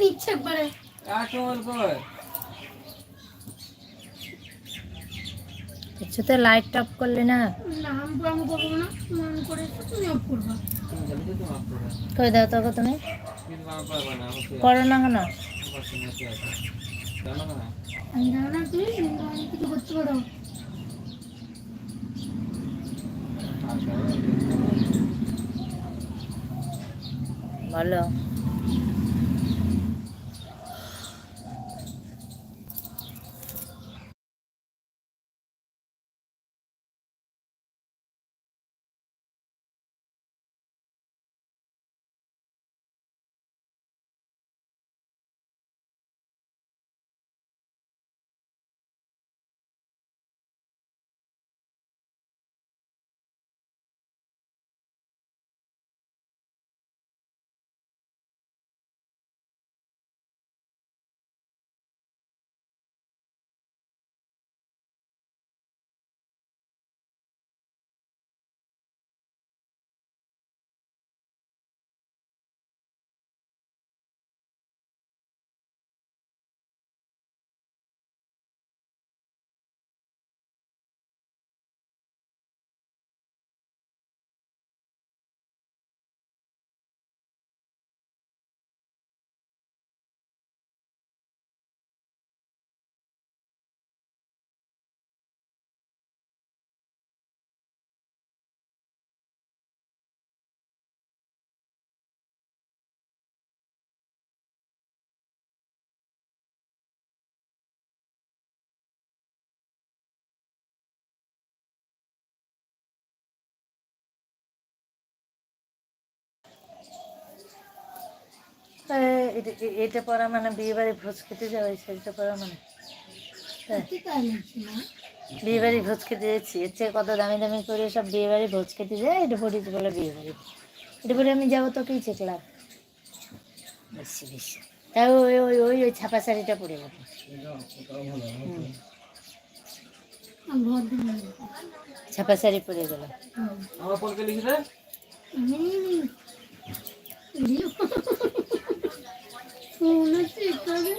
নিচ্ছে একবারে আক্রমণ কর কিছুতে লাইট অফ করলে না? না আমি আমি করব না মন করে তুমি অফ করবা। তুমি জানি তো মাফ করবে করে দাও তোকে তুমি। করো না কেন পারছি এটা- এ- এটা পড়া মানে বিয়ে বাড়ি ভোজ খেতে যাওয়া সেটা পড়া মানে। হ্যাঁ, বিয়ে বাড়ি ভোজ খেতে যাচ্ছি এর চেয়ে কত দামি দামি করে সব বিয়ে বাড়ি ভোজ খেতে যায় এটা পড়িস বলে বিয়ে বাড়ি এটা পরে আমি যাব তো কি চেকলাম বেশি। বেশি তাই ওই ওই ওই ওই ছাপা শাড়িটা পরে যাব। ছাপা শাড়ি পরে গেল। আমার Oh, let's see, brother.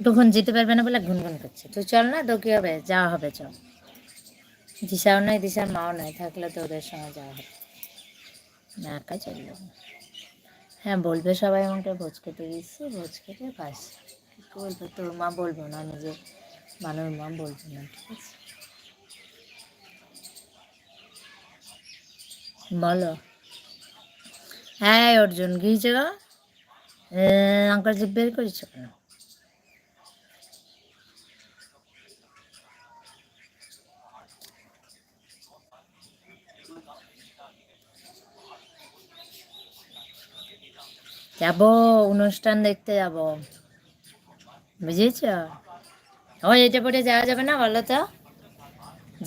দে তখন যেতে পারবে না বলে গুনগুন করছে। তুই চল না তো কি হবে, যাওয়া হবে, চল। দিশাও নাই, দিশার মাও নাই, থাকলে তো ওদের সঙ্গে যাওয়া হবে। না, একা চল যাব হ্যাঁ বলবে সবাই আমাকে, ভোজ খেতে দিচ্ছে, ভোজ খেতে কি বলবে, তোর মা বলব না নিজে মানুষ মা বলব না, ঠিক আছে? বলো। হ্যাঁ অর্জুন, গিয়েছে? গো আঙ্কাল বের করেছ কেন? যাব, অনুষ্ঠান দেখতে যাব। বুঝেছ? ও এটা পরে যাওয়া যাবে না বলো তো?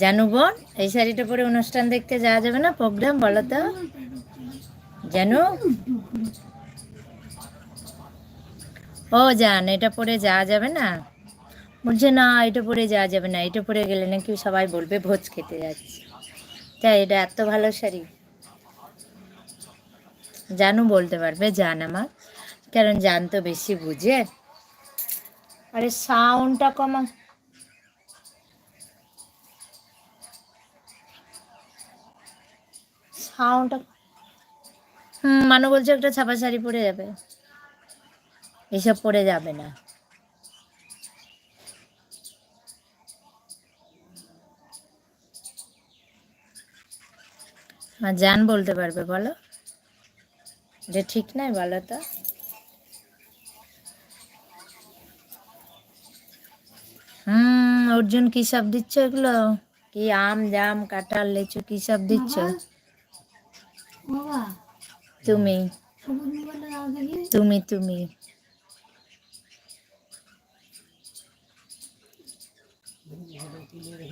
জানু বোন, এই শাড়িটা পরে অনুষ্ঠান দেখতে যাওয়া যাবে না প্রোগ্রাম বলো তো? জানু? ও জান, এটা পরে যাওয়া যাবে না? বলছে, না, এটা পরে যাওয়া যাবে না। এটা পরে গেলে নাকি সবাই বলবে, ভোজ খেতে যাচ্ছে। তাই এটা এত ভালো শাড়ি। জানু বলতে পারবে, জান আমার। কারণ জান তো বেশি বুঝে। আরে সাউন্ডটা কমা সাউন্ডটা হুম, মানু বলছে একটা ছাপা শাড়ি পরে যাবে। এসব পরে যাবে না। জান বলতে পারবে, বলো। এটা ঠিক নয় বলো তো। হুম অর্জুন কি সব দিচ্ছ এগুলো? কি আম জাম কাঁঠাল লেচু কি সব দিচ্ছ? তুমি? তুমি তুমি।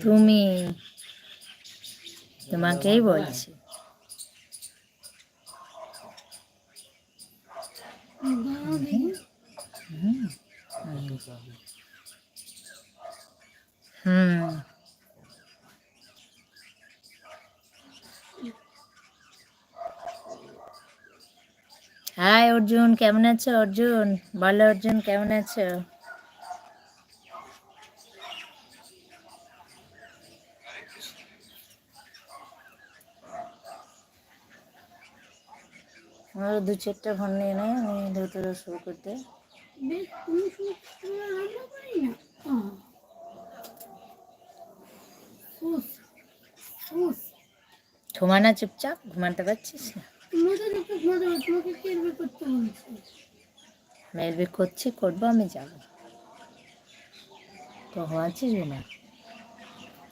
তুমি। তোমাকেই বলছি দাও দেখি হুম হাই অর্জুন কেমন আছো অর্জুন বলো অর্জুন কেমন আছো আরও দু চারটা ফোন নিয়ে নেয় আমি ধরতে শুরু করতে। করি না। চুপচাপ ঘুমাতে পারছিস মেলবি করছি করব আমি যাব। তো ঘুমাচ্ছিস না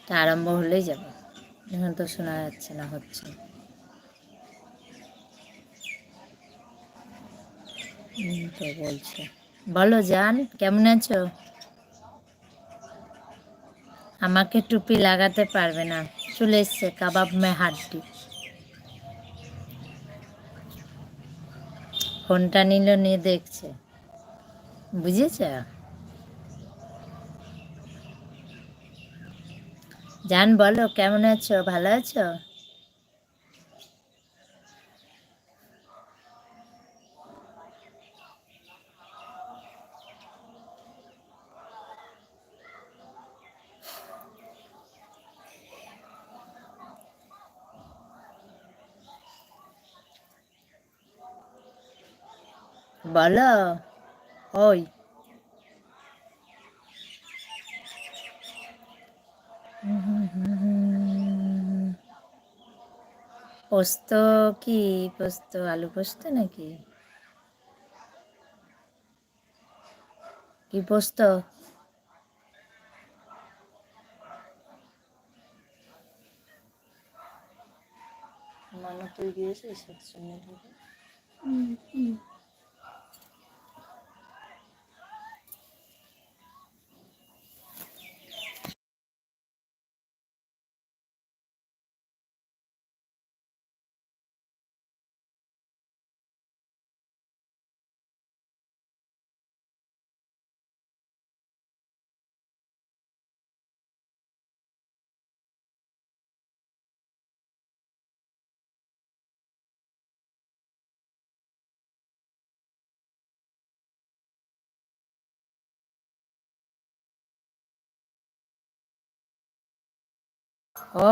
তা আরম্ভ হলেই যাব। এখন তো শোনা যাচ্ছে না হচ্ছে না। তো বলছে। বলো জান, কেমন আছো? আমাকে টুপি লাগাতে পারবে না। চলে এসছে কাবাব মে হাড্ডি। ফোনটা নিল, নিয়ে দেখছে। বুঝেছ? জান, বলো, কেমন আছো? ভালো আছো? বলো ওই। পোস্ত কি? পোস্ত আলু পোস্ত নাকি? কি পোস্ত? মানে তুই গিয়েছিস? একসঙ্গে ও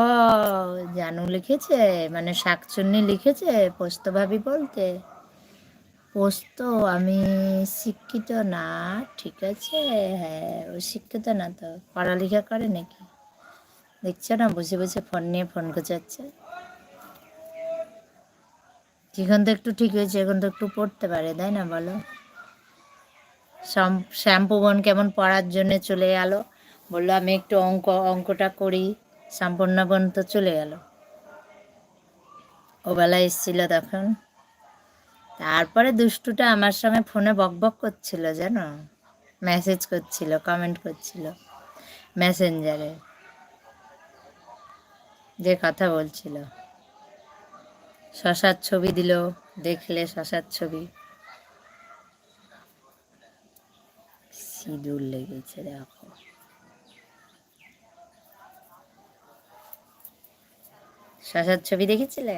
জানু লিখেছে মানে শাকচুন্নি লিখেছে, পোস্ত ভাবি বলতে। পোস্ত আমি শিক্ষিত না, ঠিক আছে? হ্যাঁ ও শিক্ষিত না তো, পড়ালেখা করে নাকি? দেখছ না, বসে বসে ফোন নিয়ে ফোন গোছাচ্ছে এখন তো একটু ঠিক হয়েছে, এখন তো একটু পড়তে পারে, তাই না বলো? শ্যাম- শ্যাম্পু বোন কেমন পড়ার জন্য চলে গেল বলল আমি একটু অঙ্ক, অঙ্কটা করি। সম্পূর্ণ বোন তো চলে গেল। ওবেলা বেলা এসেছিল তখন। তারপরে দুষ্টুটা আমার সঙ্গে ফোনে বকবক করছিল, জানো? মেসেজ করছিল কমেন্ট করছিল মেসেঞ্জারে যে কথা বলছিল। শশার ছবি দিল, দেখলে শশার ছবি। সিঁদুর লেগেছে, দেখো। শশার ছবি দেখেছিলে?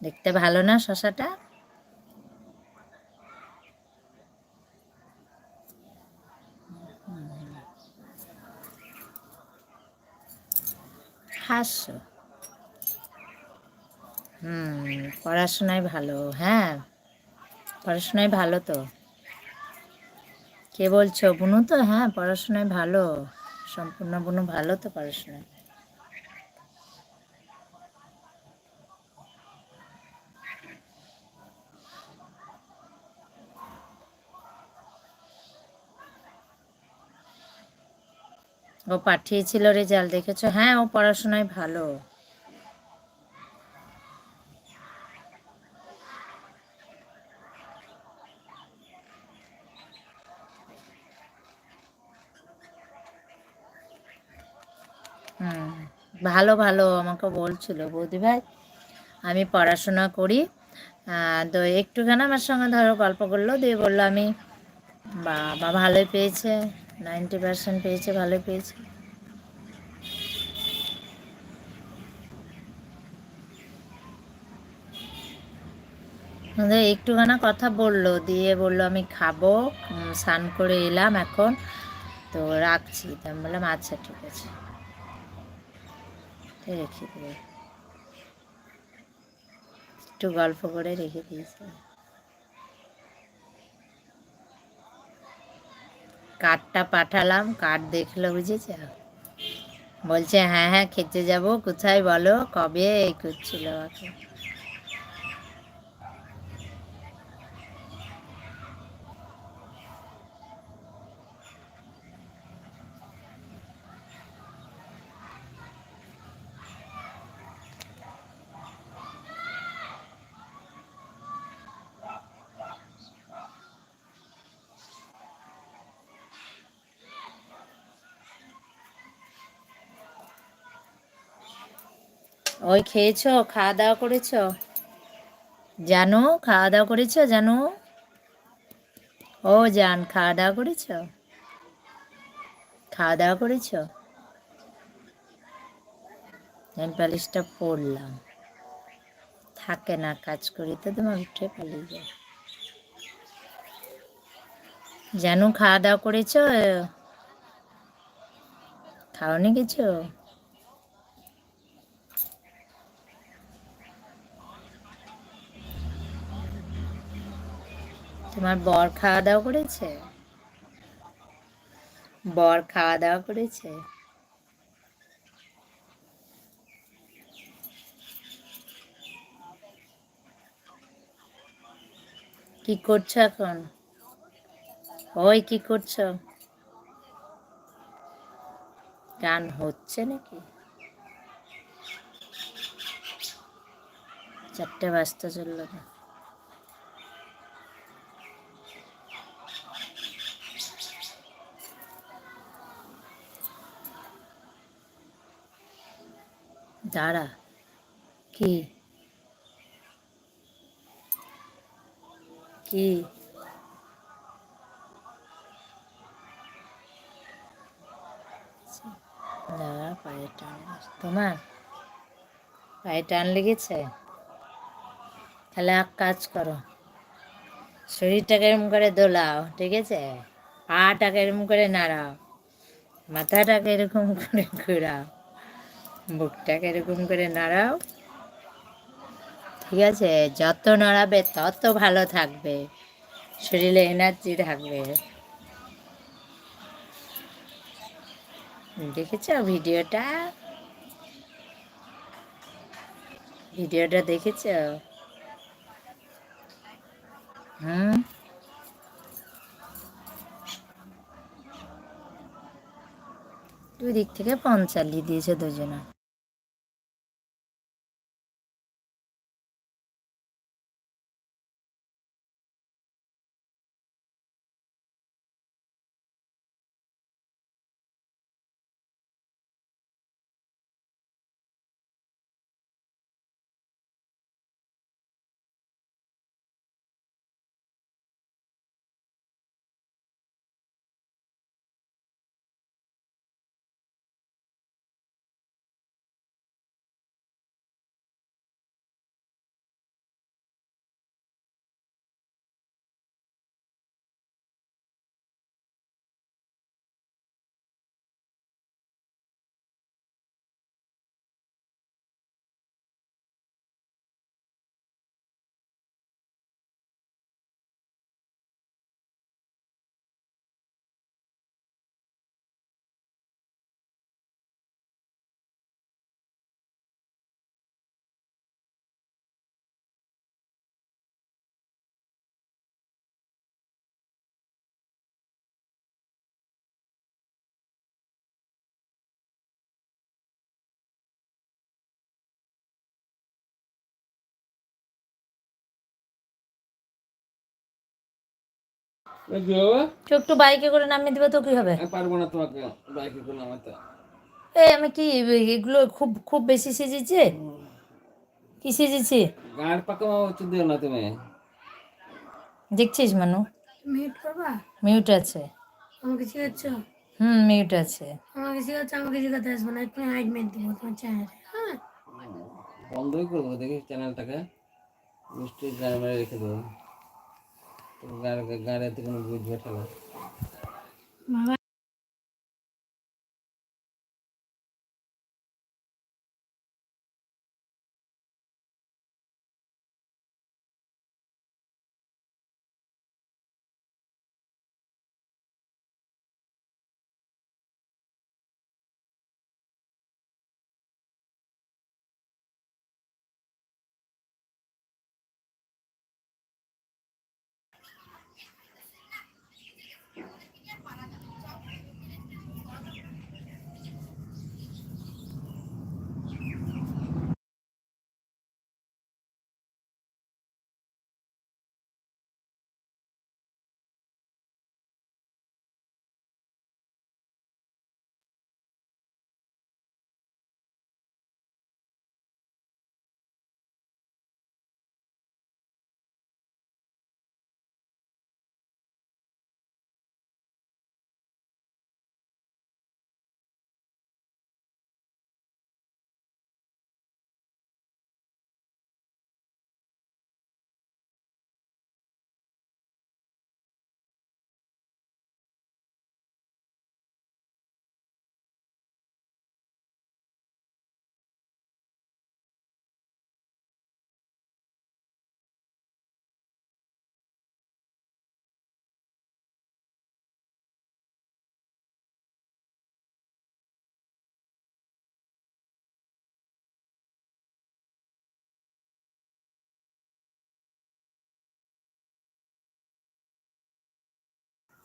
দেখতে ভালো না শশাটা? হাস্য। হুম, পড়াশোনায় ভালো হ্যাঁ। পড়াশোনায় ভালো তো। কে বলছো? বুনু তো? হ্যাঁ পড়াশোনায় ভালো। সম্পূর্ণ বুনু ভালো তো পড়াশোনায়। ও পাঠিয়েছিল রেজাল্ট, দেখেছ? হ্যাঁ ও পড়াশোনায় ভালো। হুম, ভালো ভালো আমাকে বলছিল, বৌদি ভাই, আমি পড়াশোনা করি। তো একটুখানি আমার সঙ্গে ধরো গল্প করল, দিয়ে বলল, আমি বাবা ভালোই পেয়েছে। নাইনটি পার্সেন্ট পেয়েছে ভালো পেয়েছে। একটুখানা কথা বলল, দিয়ে বলল, আমি খাব স্নান করে এলাম এখন, তো রাখছি। তা আমি বললাম আচ্ছা ঠিক আছে। রেখে দেবো একটু গল্প করে রেখে দিয়েছি। কার্ডটা পাঠালাম, কার্ড দেখল, বুঝেছ? বলছে হ্যাঁ হ্যাঁ খেতে যাব, কোথায় বলো? কবে এই করছিল ওই খেয়েছো? খাওয়া দাওয়া করেছ? জানো, খাওয়া দাওয়া করেছ জানো? ও জান, খাওয়া দাওয়া করেছ? খাওয়া দাওয়া করেছ? নেল পালিশটা পরলাম থাকে না, কাজ করি তো তোমার উঠে পালিয়ে যায়। জানু, খাওয়া দাওয়া করেছ? খাওনি কিছু? তোমার বর খাওয়া দাওয়া করেছে? বর খাওয়া দাওয়া করেছে? কি করছ এখন? ওই কি করছ? গান হচ্ছে নাকি? চারটে বাজতে চলল না। দাঁড়া। কি? কি? দাঁড়া, পায়ে টান। তোমার? পায়ে টান লেগেছে? তাহলে এক কাজ করো। শরীরটাকে এরম করে দোলাও, ঠিক আছে? পাটাকে এরম করে নাড়াও, মাথাটাকে এরকম করে ঘোরাও। বুকটাকে এরকম করে নাড়াও। ঠিক আছে, যত নাড়াবে তত ভালো থাকবে। শরীরে এনার্জি থাকবে। দেখেছ ভিডিওটা? ভিডিওটা দেখেছ? হুম? দুই দিক থেকে পণ চালিয়ে দিয়েছে দুজনা। একটু বাইকে করে নামিয়ে দিবে তো কি হবে? পারব না তোমাকে বাইকে করে নামাতে। এই আমি কি এগুলো খুব খুব বেশি সেজেছে? কি সেজেছি? গাড় পাকা হচ্ছে দিও না তুমি। দেখছিস মানু? মিউট করবা মিউট আছে। আমাকে শিখাচ্ছ হুম মিউট আছে। আমাকে শিখাচ্ছ আমাকে শিখাতে আসবে না তুমি হাইড মেট দিব তোমার চ্যানেলে হ্যাঁ? বন্ধই করব দেখি চ্যানেলটাকে মিষ্টি গাড়ি মেরে রেখে দেবো। গাড়ি গাড়িতে কোনো বুঝবে ঠেলা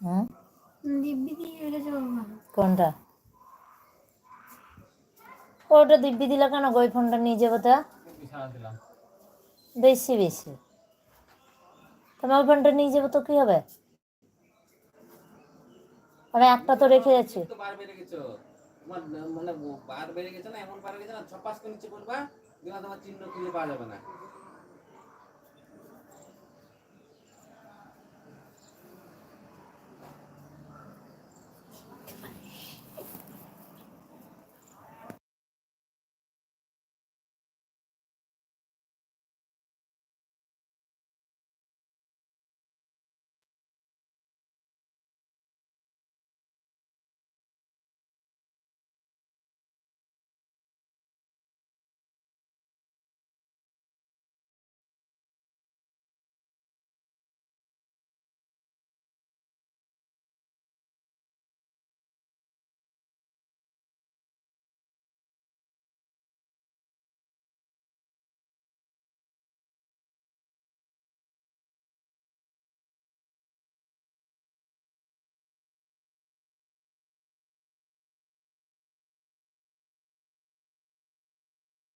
হুম? দিব্যি দিয়ে রেখেছো কোনটা? ওটা দিব্যি দিলা কেন গো ওই ফোনটা নিয়ে যাব তা? বেশি বেশি। তোমার ওই ফোনটা নিয়ে যাব তো কি হবে? আমি একটা তো রেখে যাচ্ছি। তো বার বেড়ে গেছো। তোমার মানে বার বেড়ে গেছে না এমন বার গেছে না ছপাস করে নিচে দিনা তোমার চিহ্ন খুঁজে পাওয়া যাবে না।